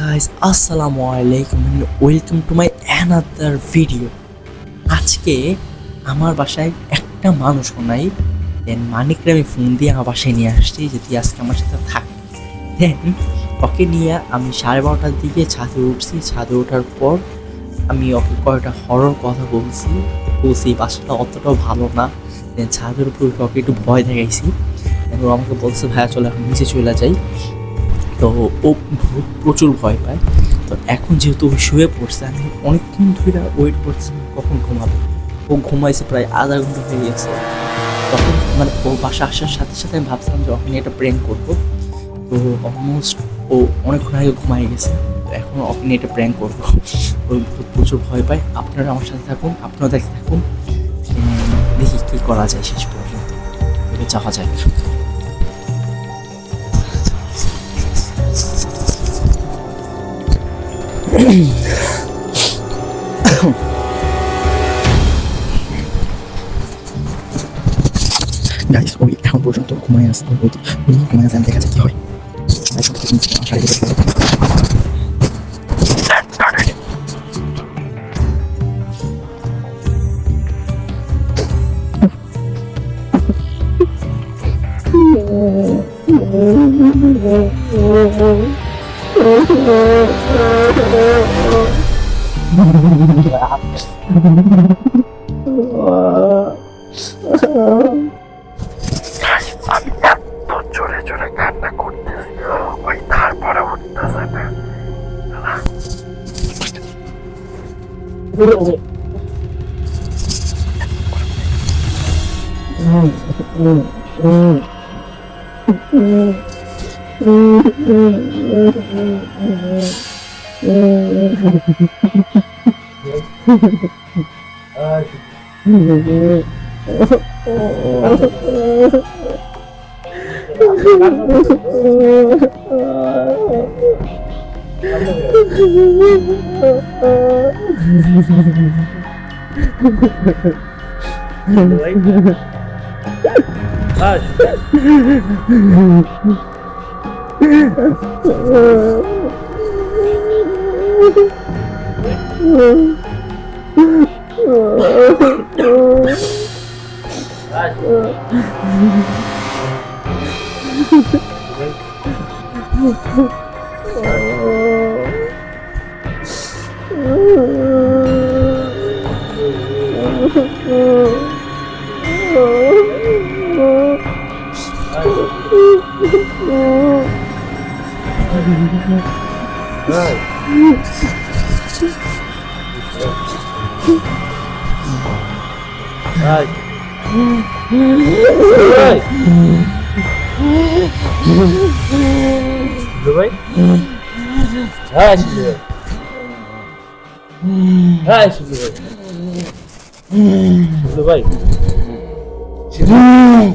Guys আসসালামু আলাইকুম welcome to my another video আজকে আমার বাসায় একটা মানুষও নাই দেন মানিকরে আমি ফোন দিয়ে আমার বাসায় নিয়ে আসছি, যদি আজকে আমার সাথে থাকে। দেন ওকে নিয়ে আমি সাড়ে বারোটার দিকে ছাদে উঠছি, ছাদে ওঠার পর আমি ওকে কয়েকটা হরর কথা বলছি বলছি বাসাটা অতটাও ভালো না। দেন ছাদের উপর ওকে একটু ভয় দেখাইছি। ও আমাকে বলছে, ভাইয়া, চলে এখন নিচে চলে যাই। তো ও প্রচুর ভয় পায়। তো এখন যেহেতু ও শুয়ে পড়ছে, আমি অনেকক্ষণ ধরে ওয়েট করছি কখন ঘুমাবে। ও ঘুমাইছে প্রায় আধা ঘণ্টা হয়ে গেছে। তখন মানে ও বাসা আসার সাথে সাথে আমি ভাবছিলাম যে নিয়ে একটা প্রেম করব। তো অলমোস্ট ও অনেকক্ষণ আগে ঘুমাই গেছে। তো এখন নিয়ে একটা প্র্যাঙ্ক করব। ও প্রচুর ভয় পায়। আপনারা আমার সাথে থাকুন আপনারা দেখতে থাকুন। দেখি কী করা যায় শেষ পর্যন্ত। এবার যাওয়া যায় গাইস ওই এখন পর্যন্ত ঘুমায় আছে ওই ঘুমায় আছে দেখা যাক কি হয়। গাইস, আমি এত জোরে জোরে কান্না করতেছি ওই তারপরে উঠতেছে না Acho. Oh. Ай. Ай. Давай. Давай. Ай, сюда. Ай, сюда. Давай. Сюда.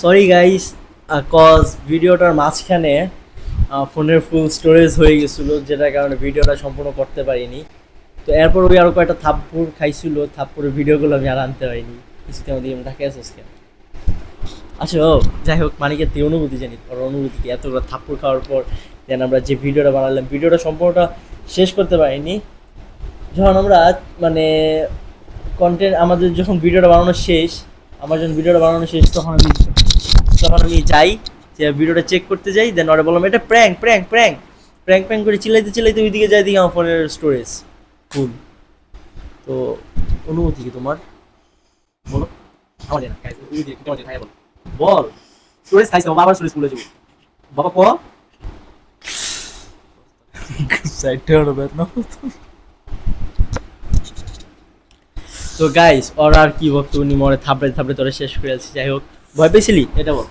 sorry guys cause ভিডিওটার মাঝখানে ফোনের ফুল স্টোরেজ হয়ে গেছিল, যেটার কারণে ভিডিওটা সম্পূর্ণ করতে পারিনি। তো এরপর ওই আরও কয়েকটা থাপ্পুর খাইছিল থাপ্পুরের ভিডিওগুলো আমি আর আনতে পারিনি। কিছুতে আমাদের এমন ঢাকা আসোস কেন আচ্ছা যাই হোক, মানিকের থেকে অনুভূতি জানি, ওর অনুভূতি কি? এতগুলো থাপ্পুর খাওয়ার পর যেন আমরা যে ভিডিওটা বানালাম, ভিডিওটা সম্পূর্ণটা শেষ করতে পারিনি। যখন আমরা মানে কন্টেন্ট আমাদের যখন ভিডিওটা বানানো শেষ আমার যখন ভিডিওটা বানানো শেষ, তখন আমি তখন আমি যাই, যে ভিডিওটা চেক করতে যাই দেন ওরা বললাম এটা prank prank prank prank prank করে চিল্লাইতে চিল্লাইতে ওইদিকে যাই দিকে আমার ফোনের স্টোরেজ ফুল তো অনুমতি কি তোমার? বলো। খাই বল। স্টোরেজ খাইছে বাবা আবার স্টোরেজ ফুলে যাব। বাবা সাইডটা ওর বেদনা তো গাইস ওর আর কি বক্তব্য নি মরে থাপড়ে থাপড়ে তোরা শেষ করে আছি যাই হোক। ভয় পেয়েছিলি? এটা বল।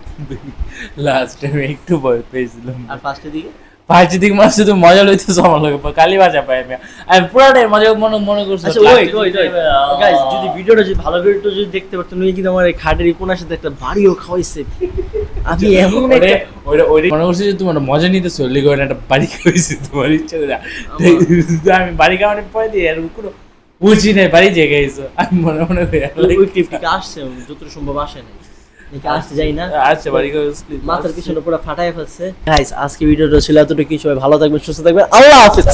লাস্ট টাইম একটু ভয় পেয়েছিলাম। আর ফার্স্টের দিকে? পাঁচটি দিক মানে শুধু মজা লইতে আমার লাগে কালি বাজা পাই আমি। আমি পুরাটাই মজা মনে মনে করছি আচ্ছা ওয়েট ওয়েট গাইস যদি ভিডিওটা যদি ভালো ভিডিওটা যদি দেখতে পারতেন উনি কিন্তু আমার এই খাটের কোনার সাথে একটা বাড়িও খাওয়াইছে। আমি এমন একটা মনে করছি যে তোমার মজা নিতে চললি করে একটা বাড়ি খাইছি তোমার ইচ্ছা করে। আমি বাড়ি খাওয়ানোর পরে দিয়ে আর কোনো বুঝি নাই বাড়ি যে গেছো। আমি মনে মনে ওই আসছে যত সম্ভব আসে নাই। নাকি আসতে যাই না। আচ্ছা বাড়ি মাথার পিছনে পুরো ফাটায় ফেলছে। গাইস আজকে ভিডিওটা ছিল এতটুকু সবাই ভালো থাকবেন সুস্থ থাকবেন। আল্লাহ হাফেজ।